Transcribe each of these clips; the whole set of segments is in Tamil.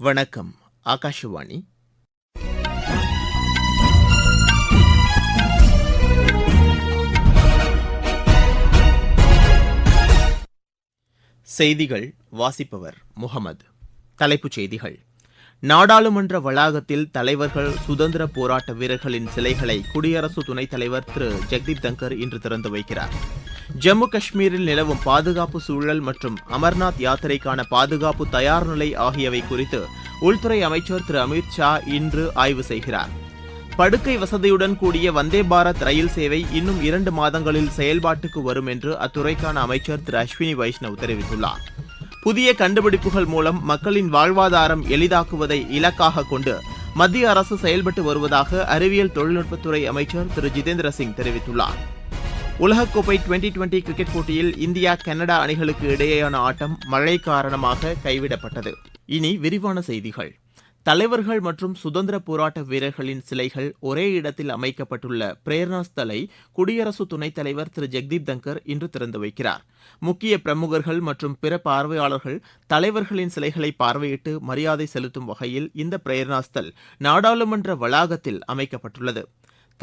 வணக்கம் ஆகாஷவாணி. செய்திகள் வாசிப்பவர் முகமது. தலைப்புச் செய்திகள். நாடாளுமன்ற வளாகத்தில் தலைவர்கள் சுதந்திர போராட்ட வீரர்களின் சிலைகளை குடியரசு துணைத் தலைவர் திரு. ஜெக்தீப் தங்கர் இன்று திறந்து வைக்கிறார். ஜம்மு காஷ்மீரில் நிலவும் பாதுகாப்பு சூழல் மற்றும் அமர்நாத் யாத்திரைக்கான பாதுகாப்பு தயார் நிலை ஆகியவை குறித்து உள்துறை அமைச்சர் திரு அமித் ஷா இன்று ஆய்வு செய்கிறார். படுக்கை வசதியுடன் கூடிய வந்தே பாரத் ரயில் சேவை இன்னும் இரண்டு மாதங்களில் செயல்பாட்டுக்கு வரும் என்று அத்துறைக்கான அமைச்சர் திரு அஸ்வினி வைஷ்ணவ் தெரிவித்துள்ளார். புதிய கண்டுபிடிப்புகள் மூலம் மக்களின் வாழ்வாதாரம் எளிதாக்குவதை இலக்காக கொண்டு மத்திய அரசு செயல்பட்டு வருவதாக அறிவியல் தொழில்நுட்பத்துறை அமைச்சர் திரு ஜிதேந்திர சிங் தெரிவித்துள்ளார். உலகக்கோப்பை டுவெண்டி டுவெண்டி கிரிக்கெட் போட்டியில் இந்தியா கனடா அணிகளுக்கு இடையேயான ஆட்டம் மழை காரணமாக கைவிடப்பட்டது. இனி விரிவான செய்திகள். தலைவர்கள் மற்றும் சுதந்திர போராட்ட வீரர்களின் சிலைகள் ஒரே இடத்தில் அமைக்கப்பட்டுள்ள பிரேரணா ஸ்தலை குடியரசு துணைத் தலைவர் திரு. ஜெக்தீப் தங்கர் இன்று திறந்து வைக்கிறார். முக்கிய பிரமுகர்கள் மற்றும் பிற பார்வையாளர்கள் தலைவர்களின் சிலைகளை பார்வையிட்டு மரியாதை செலுத்தும் வகையில் இந்த பிரேரணா ஸ்தல் நாடாளுமன்ற வளாகத்தில் அமைக்கப்பட்டுள்ளது.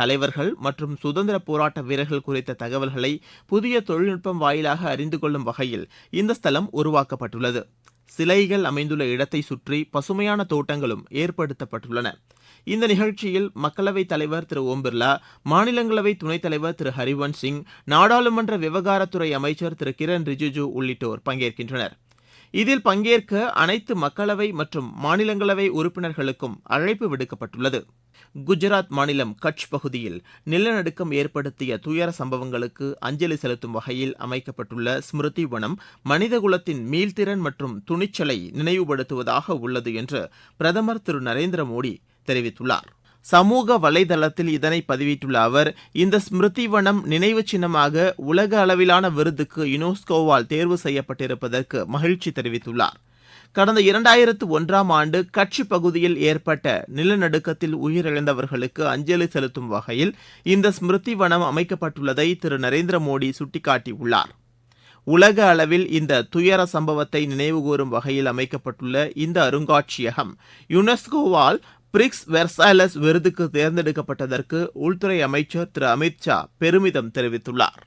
தலைவர்கள் மற்றும் சுதந்திர போராட்ட வீரர்கள் குறித்த தகவல்களை புதிய தொழில்நுட்பம் வாயிலாக அறிந்து கொள்ளும் வகையில் இந்த ஸ்தலம் உருவாக்கப்பட்டுள்ளது. சிலைகள் அமைந்துள்ள இடத்தை சுற்றி பசுமையான தோட்டங்களும் ஏற்படுத்தப்பட்டுள்ளன. இந்த நிகழ்ச்சியில் மக்களவைத் தலைவர் திரு ஓம் பிர்லா மாநிலங்களவை துணைத் தலைவர் திரு ஹரிவன்ஸ் சிங் நாடாளுமன்ற விவகாரத்துறை அமைச்சர் திரு கிரண் ரிஜிஜு உள்ளிட்டோர் பங்கேற்கின்றனர். இதில் பங்கேற்க அனைத்து மக்களவை மற்றும் மாநிலங்களவை உறுப்பினர்களுக்கும் அழைப்பு விடுக்கப்பட்டுள்ளது. குஜராத் மாநிலம் கட்ச் பகுதியில் நிலநடுக்கம் ஏற்படுத்திய துயர சம்பவங்களுக்கு அஞ்சலி செலுத்தும் வகையில் அமைக்கப்பட்டுள்ள ஸ்மிருதி வனம் மனிதகுலத்தின் மீள்திறன் மற்றும் துணிச்சலை நினைவுபடுத்துவதாக உள்ளது என்று பிரதமர் திரு நரேந்திர மோடி தெரிவித்துள்ளார். சமூக வலைதளத்தில் இதனை பதிவிட்டுள்ள அவர் இந்த ஸ்மிருதி வனம் நினைவு சின்னமாக உலக அளவிலான விருதுக்கு யுனெஸ்கோவால் தேர்வு செய்யப்பட்டிருப்பதற்கு மகிழ்ச்சி தெரிவித்துள்ளார். கடந்த இரண்டாயிரத்து ஒன்றாம் ஆண்டு கட்சி பகுதியில் ஏற்பட்ட நிலநடுக்கத்தில் உயிரிழந்தவர்களுக்கு அஞ்சலி செலுத்தும் வகையில் இந்த ஸ்மிருதி வனம் அமைக்கப்பட்டுள்ளதை திரு நரேந்திர மோடி சுட்டிக்காட்டியுள்ளார். உலக அளவில் இந்த துயர சம்பவத்தை நினைவுகூரும் வகையில் அமைக்கப்பட்டுள்ள இந்த அருங்காட்சியகம் யுனெஸ்கோவால் பிரிக்ஸ் வெர்சாலஸ் விருதுக்கு தேர்ந்தெடுக்கப்பட்டதற்கு உள்துறை அமைச்சர் திரு அமித் ஷா பெருமிதம் தெரிவித்துள்ளார்.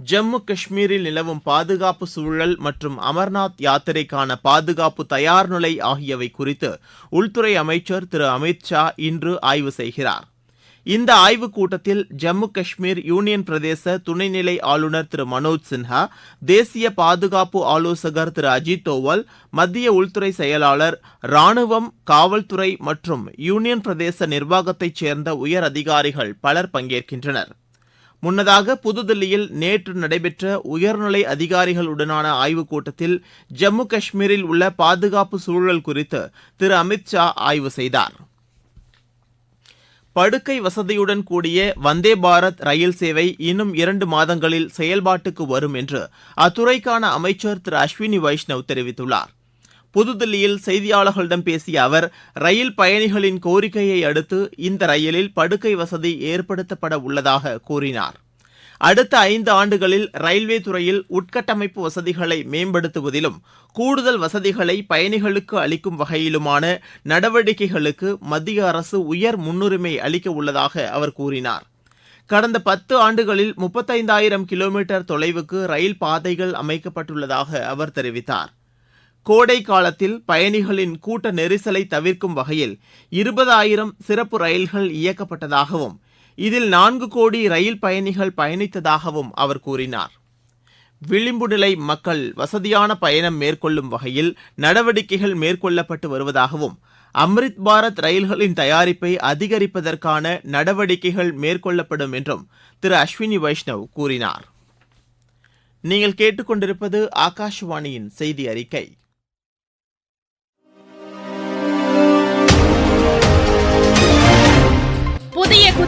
ஜம்மு காஷ்மீரில் நிலவும் பாதுகாப்பு சூழல் மற்றும் அமர்நாத் யாத்திரைக்கான பாதுகாப்பு தயார் நிலை ஆகியவை குறித்து உள்துறை அமைச்சர் திரு அமித் ஷா இன்று ஆய்வு செய்கிறார். இந்த ஆய்வுக் கூட்டத்தில் ஜம்மு காஷ்மீர் யூனியன் பிரதேச துணைநிலை ஆளுநர் திரு மனோஜ் சின்ஹா தேசிய பாதுகாப்பு ஆலோசகர் திரு அஜித் தோவல் மத்திய உள்துறை செயலாளர் ராணுவம் காவல்துறை மற்றும் யூனியன் பிரதேச நிர்வாகத்தைச் சேர்ந்த உயர் அதிகாரிகள் பலர் பங்கேற்கின்றனர். முன்னதாக புதுதில்லியில் நேற்று நடைபெற்ற உயர்நிலை அதிகாரிகளுடனான ஆய்வுக் கூட்டத்தில் ஜம்மு காஷ்மீரில் உள்ள பாதுகாப்பு சூழல் குறித்து திரு. அமித் ஷா ஆய்வு செய்தார். படுக்கை வசதியுடன் கூடிய வந்தே பாரத் ரயில் சேவை இன்னும் இரண்டு மாதங்களில் செயல்பாட்டுக்கு வரும் என்று அத்துறைக்கான அமைச்சர் திரு. அஸ்வினி வைஷ்ணவ் தெரிவித்துள்ளார். புதுதில்லியில் செய்தியாளர்களிடம் பேசிய அவர் ரயில் பயணிகளின் கோரிக்கையை அடுத்து இந்த ரயிலில் படுக்கை வசதி ஏற்படுத்தப்பட உள்ளதாக கூறினார். அடுத்த ஐந்து ஆண்டுகளில் ரயில்வே துறையில் உட்கட்டமைப்பு வசதிகளை மேம்படுத்துவதிலும் கூடுதல் வசதிகளை பயணிகளுக்கு அளிக்கும் வகையிலுமான நடவடிக்கைகளுக்கு மத்திய அரசு உயர் முன்னுரிமை அளிக்க உள்ளதாக அவர் கூறினார். கடந்த பத்து ஆண்டுகளில் முப்பத்தைந்தாயிரம் கிலோமீட்டர் தொலைவுக்கு ரயில் பாதைகள் அமைக்கப்பட்டுள்ளதாக அவர் தெரிவித்தார். கோடை காலத்தில் பயணிகளின் கூட்ட நெரிசலை தவிர்க்கும் வகையில் இருபதாயிரம் சிறப்பு ரயில்கள் இயக்கப்பட்டதாகவும் இதில் நான்கு கோடி ரயில் பயணிகள் பயணித்ததாகவும் அவர் கூறினார். விளிம்பு நிலை மக்கள் வசதியான பயணம் மேற்கொள்ளும் வகையில் நடவடிக்கைகள் மேற்கொள்ளப்பட்டு வருவதாகவும் அம்ரித் பாரத் ரயில்களின் தயாரிப்பை அதிகரிப்பதற்கான நடவடிக்கைகள் மேற்கொள்ளப்படும் என்றும் திரு அஸ்வினி வைஷ்ணவ் கூறினார். நீங்கள் கேட்டுக்கொண்டிருப்பது ஆகாஷ்வாணியின் செய்தி அறிக்கை.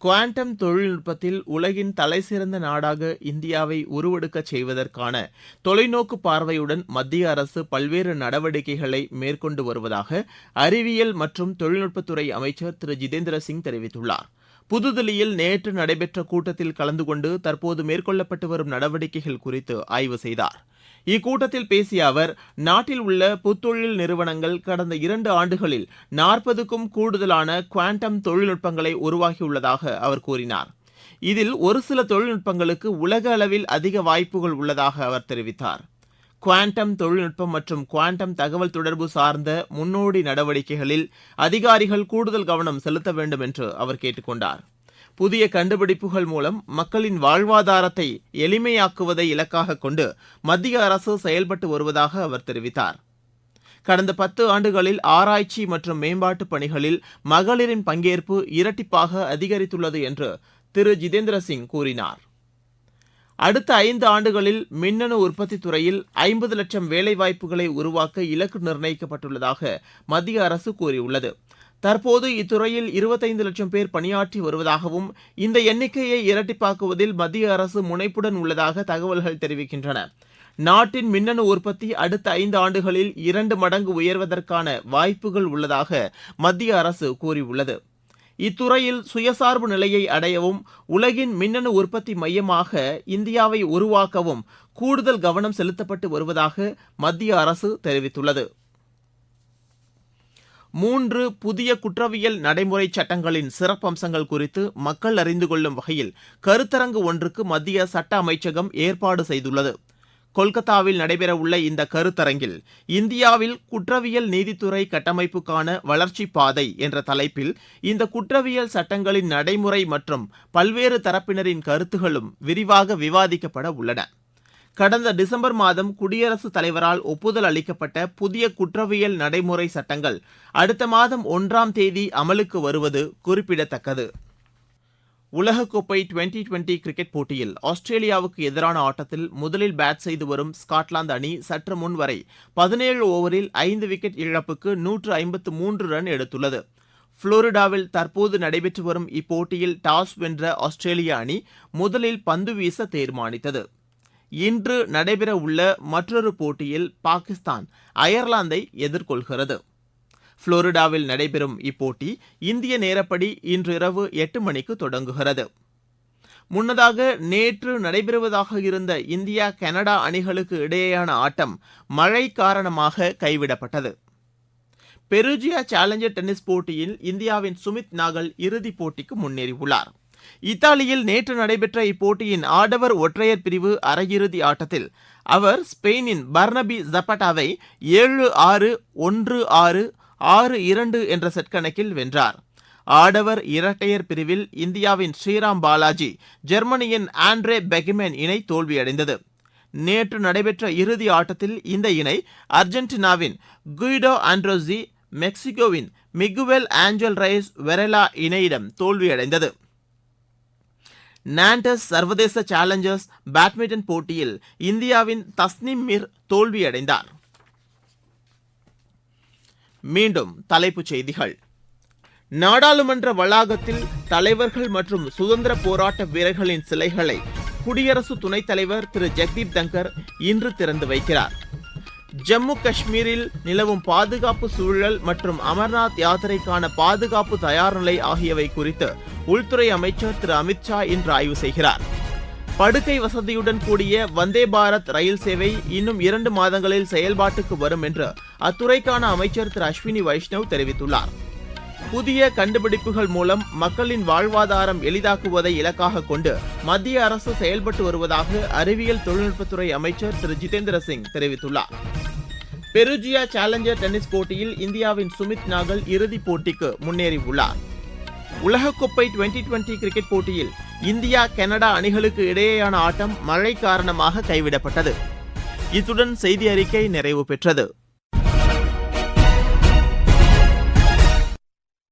குவாண்டம் தொழில்நுட்பத்தில் உலகின் தலைசிறந்த நாடாக இந்தியாவை உருவெடுக்கச் செய்வதற்கான தொலைநோக்கு பார்வையுடன் மத்திய அரசு பல்வேறு நடவடிக்கைகளை மேற்கொண்டு வருவதாக அறிவியல் மற்றும் தொழில்நுட்பத்துறை அமைச்சர் திரு. ஜிதேந்திர சிங் தெரிவித்துள்ளார். புதுதில்லியில் நேற்று நடைபெற்ற கூட்டத்தில் கலந்து கொண்டு தற்போது மேற்கொள்ளப்பட்டு வரும் நடவடிக்கைகள் குறித்து ஆய்வு செய்தார். இக்கூட்டத்தில் பேசிய அவர் நாட்டில் உள்ள புத்தொழில் நிறுவனங்கள் கடந்த இரண்டு ஆண்டுகளில் நாற்பதுக்கும் கூடுதலான குவாண்டம் தொழில்நுட்பங்களை உருவாக்கியுள்ளதாக அவர் கூறினார். இதில் ஒரு சில தொழில்நுட்பங்களுக்கு உலக அளவில் அதிக வாய்ப்புகள் உள்ளதாக அவர் தெரிவித்தார். குவாண்டம் தொழில்நுட்பம் மற்றும் குவாண்டம் தகவல் தொடர்பு சார்ந்த முன்னோடி நடவடிக்கைகளில் அதிகாரிகள் கூடுதல் கவனம் செலுத்த வேண்டும் என்று அவர் கேட்டுக்கொண்டார். புதிய கண்டுபிடிப்புகள் மூலம் மக்களின் வாழ்வாதாரத்தை எளிமையாக்குவதை இலக்காக கொண்டு மத்திய அரசு செயல்பட்டு வருவதாக அவர் தெரிவித்தார். கடந்த பத்து ஆண்டுகளில் ஆராய்ச்சி மற்றும் மேம்பாட்டு பணிகளில் மகளிரின் பங்கேற்பு இரட்டிப்பாக அதிகரித்துள்ளது என்று திரு. ஜிதேந்திர சிங் கூறினார். அடுத்த ஐந்து ஆண்டுகளில் மின்னணு உற்பத்தி துறையில் ஐம்பது லட்சம் வேலைவாய்ப்புகளை உருவாக்க இலக்கு நிர்ணயிக்கப்பட்டுள்ளதாக மத்திய அரசு கூறியுள்ளது. தற்போது இத்துறையில் இருபத்தைந்து லட்சம் பேர் பணியாற்றி வருவதாகவும் இந்த எண்ணிக்கையை இரட்டிப்பாக்குவதில் மத்திய அரசு முனைப்புடன் உள்ளதாக தகவல்கள் தெரிவிக்கின்றன. நாட்டின் மின்னணு உற்பத்தி அடுத்த ஐந்து ஆண்டுகளில் இரண்டு மடங்கு உயர்வதற்கான வாய்ப்புகள் உள்ளதாக மத்திய அரசு கூறியுள்ளது. இத்துறையில் சுயசார்பு நிலையை அடையவும் உலகின் மின்னணு உற்பத்தி மையமாக இந்தியாவை உருவாக்கவும் கூடுதல் கவனம் செலுத்தப்பட்டு வருவதாக மத்திய அரசு தெரிவித்துள்ளது. மூன்று புதிய குற்றவியல் நடைமுறை சட்டங்களின் சிறப்பம்சங்கள் குறித்து மக்கள் அறிந்து கொள்ளும் வகையில் கருத்தரங்கு ஒன்றுக்கு மத்திய சட்ட அமைச்சகம் ஏற்பாடு செய்துள்ளது. கொல்கத்தாவில் நடைபெறவுள்ள இந்த கருத்தரங்கில் இந்தியாவில் குற்றவியல் நீதித்துறை கட்டமைப்புக்கான வளர்ச்சி பாதை என்ற தலைப்பில் இந்த குற்றவியல் சட்டங்களின் நடைமுறை மற்றும் பல்வேறு தரப்பினரின் கருத்துகளும் விரிவாக விவாதிக்கப்பட உள்ளன. கடந்த டிசம்பர் மாதம் குடியரசுத் தலைவரால் ஒப்புதல் அளிக்கப்பட்ட புதிய குற்றவியல் நடைமுறை சட்டங்கள் அடுத்த மாதம் ஒன்றாம் தேதி அமலுக்கு வருவது குறிப்பிடத்தக்கது. உலகக்கோப்பை டுவெண்டி டுவெண்டி கிரிக்கெட் போட்டியில் ஆஸ்திரேலியாவுக்கு எதிரான ஆட்டத்தில் முதலில் பேட் செய்து வரும் ஸ்காட்லாந்து அணி சற்று முன் வரை பதினேழு ஓவரில் ஐந்து விக்கெட் இழப்புக்கு நூற்று ஐம்பத்து மூன்று ரன் எடுத்துள்ளது. புளோரிடாவில் தற்போது நடைபெற்று வரும் இப்போட்டியில் டாஸ் வென்ற ஆஸ்திரேலிய அணி முதலில் பந்து வீச தீர்மானித்தது. இன்று நடைபெறவுள்ள மற்றொரு போட்டியில் பாகிஸ்தான் அயர்லாந்தை எதிர்கொள்கிறது. புளோரிடாவில் நடைபெறும் இப்போட்டி இந்திய நேரப்படி இன்று இரவு எட்டு மணிக்கு தொடங்குகிறது. முன்னதாக நேற்று நடைபெறுவதாக இருந்த இந்தியா கனடா அணிகளுக்கு இடையேயான ஆட்டம் மழை காரணமாக கைவிடப்பட்டது. பெருஜியா சேலஞ்சர் டென்னிஸ் போட்டியில் இந்தியாவின் சுமித் நாகல் இறுதிப் போட்டிக்கு முன்னேறியுள்ளார். இத்தாலியில் நேற்று நடைபெற்ற இப்போட்டியின் ஆடவர் ஒற்றையர் பிரிவு அரையிறுதி ஆட்டத்தில் அவர் ஸ்பெயினின் பர்னபி ஜப்பட்டாவை ஏழு ஆறு ஒன்று ஆறு ஆறு இரண்டு என்ற செட் கணக்கில் வென்றார். ஆடவர் இரட்டையர் பிரிவில் இந்தியாவின் ஸ்ரீராம் பாலாஜி ஜெர்மனியின் ஆண்ட்ரே பெகிமேன் இணை தோல்வியடைந்தது. நேற்று நடைபெற்ற இறுதி ஆட்டத்தில் இந்த இணை அர்ஜென்டினாவின் குயிடோ ஆண்ட்ரோசி மெக்சிகோவின் மிகுவெல் ஆஞ்சல் ரைஸ் வெரலா இணையிடம் தோல்வியடைந்தது. நாண்டஸ் சர்வதேச சேலஞ்சர்ஸ் பேட்மிண்டன் போட்டியில் இந்தியாவின் தஸ்னிம் மிர் தோல்வியடைந்தார். மீண்டும் தலைப்புச் செய்திகள். நாடாளுமன்ற வளாகத்தில் தலைவர்கள் மற்றும் சுதந்திர போராட்ட வீரர்களின் சிலைகளை குடியரசு துணைத் தலைவர் திரு. ஜெக்தீப் தங்கர் இன்று திறந்து வைக்கிறார். ஜம்மு காஷ்மீரில் நிலவும் பாதுகாப்பு சூழல் மற்றும் அமர்நாத் யாத்திரைக்கான பாதுகாப்பு தயார் நிலை ஆகியவை குறித்து உள்துறை அமைச்சர் திரு அமித்ஷா இன்று ஆய்வு செய்கிறார். படுக்கை வசதியுடன் கூடிய வந்தே பாரத் ரயில் சேவை இன்னும் இரண்டு மாதங்களில் செயல்பாட்டுக்கு வரும் என்று அத்துறைக்கான அமைச்சர் திரு அஸ்வினி வைஷ்ணவ் தெரிவித்துள்ளார். புதிய கண்டுபிடிப்புகள் மூலம் மக்களின் வாழ்வாதாரம் எளிதாக்குவதை இலக்காக கொண்டு மத்திய அரசு செயல்பட்டு வருவதாக அறிவியல் தொழில்நுட்பத்துறை அமைச்சர் திரு ஜிதேந்திர சிங் தெரிவித்துள்ளார். பெருஜியா சேலஞ்சர் டென்னிஸ் போட்டியில் இந்தியாவின் சுமித் நாகல் இறுதிப் போட்டிக்கு முன்னேறியுள்ளார். உலகக்கோப்பை டுவெண்டி டுவெண்டி கிரிக்கெட் போட்டியில் இந்தியா கனடா அணிகளுக்கு இடையேயான ஆட்டம் மழை காரணமாக கைவிடப்பட்டது. இத்துடன் செய்தி அறிக்கை நிறைவு பெற்றது.